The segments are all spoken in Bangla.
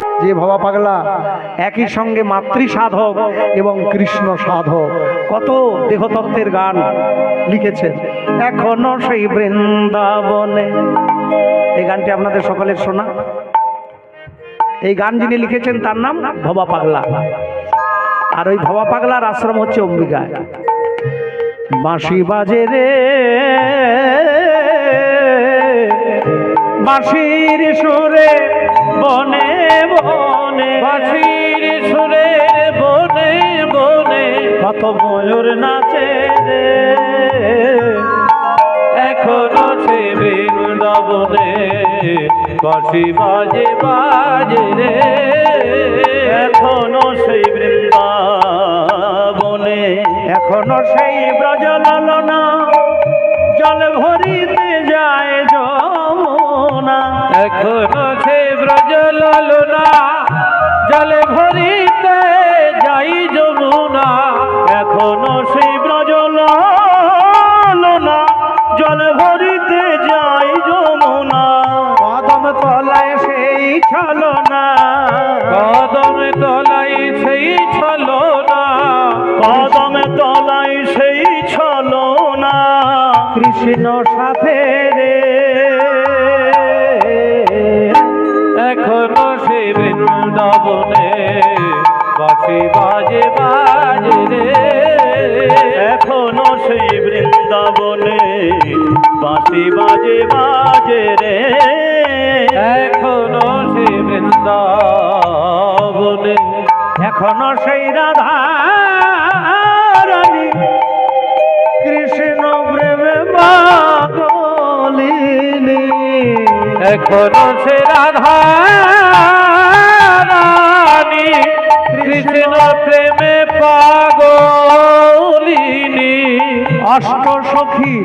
যে ভবা পাগলা, একই সঙ্গে মাতৃ সাধক এবং কৃষ্ণ সাধক। কত দেহতত্ত্বের গান লিখেছেন। এখনও সেই বৃন্দাবনে। এই গানটি আপনাদের সকলের শোনা। এই গান যিনি লিখেছেন, তার নাম ভবা পাগলা। আর ওই ভবা পাগলার আশ্রম হচ্ছে অম্বিকায়। বাঁশি বাজে রে। বাঁশির সুরে বনে বনে বাঁশির সুরে বনে বনে, কত ময়ূর নাচে রে। এখনও সে বৃন্দাবনে বাঁশি বাজে বাজে রে। এখনও সেই বৃন্দাবনে, এখনও সেই ব্রজ লালনা জল ভরিতে যায় যমুনা। এখনও সে ব্রজ ললনা জলে ভরিতে যাই যমুনা এখনও সেই ব্রজ লালনা জল ভরিতে যায় যমুনা। কদম তলায় সেই ছলনা। কদম তলাই সেই ছলো না কদম তলায় সেই ছলনা। কৃষ্ণ সাথে সে বৃন্দাবনে বাঁশি বাজে বাজে রে। এখনও সেই বৃন্দাবনে বাঁশি বাজে বাজে রে। এখনও সে বৃন্দাবনে, এখনও সেই রাধা কৃষ্ণ প্রেমে পাগলিনী এখনও সে রাধা রানী কৃষ্ণ প্রেমে পাগলিনী। অষ্ট সখী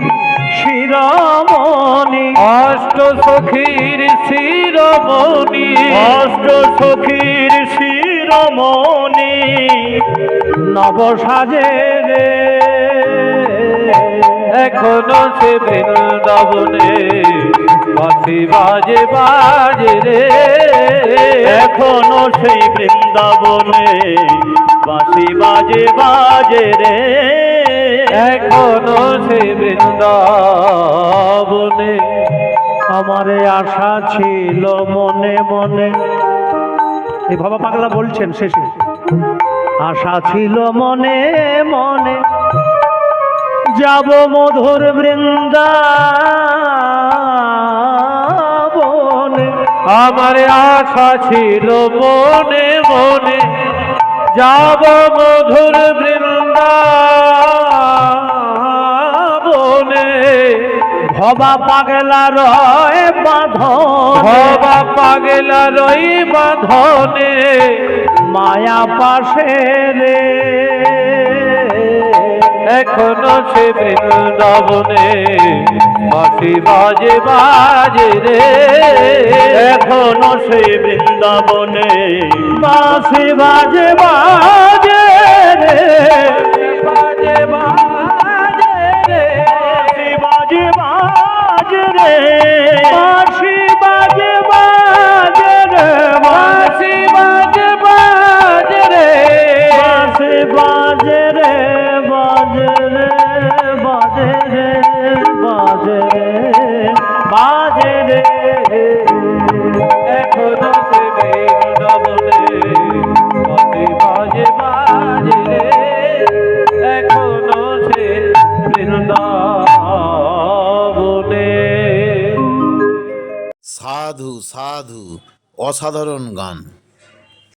শিরমণি। অষ্ট সখীর শিরমণি। অষ্ট সখীর শিরমণি। নব সাজে রে এখনও সে বৃন্দাবনে বাঁশি বাজে বাজে রে। এখনও সেই বৃন্দাবনে বাঁশি বাজে বাজে রে। এখনও সে বৃন্দাবনে আমারে আশা ছিল মনে মনে। এই বাবা পাগলা বলছেন শেষে। আশা ছিল মনে মনে। যাব মধুর বৃন্দাবনে। আমার আশা ছিল মনে মনে যাব মধুর বৃন্দাবনে। ভবা পাগলা রয় বাঁধন। হবা পাগলা রই বাঁধনে। মায়া পাশে রে। এখনও সে বৃন্দাবনে মাটি বাজে বাজে রে। এখনও সে বৃন্দাবনে মাসি বাজে বাজে রে। বাজে রে বাজে রে বাজে রে। এখনও সে বাঁশি বাজে বাজে রে। এখনও সে সাধু সাধু, অসাধারণ গান।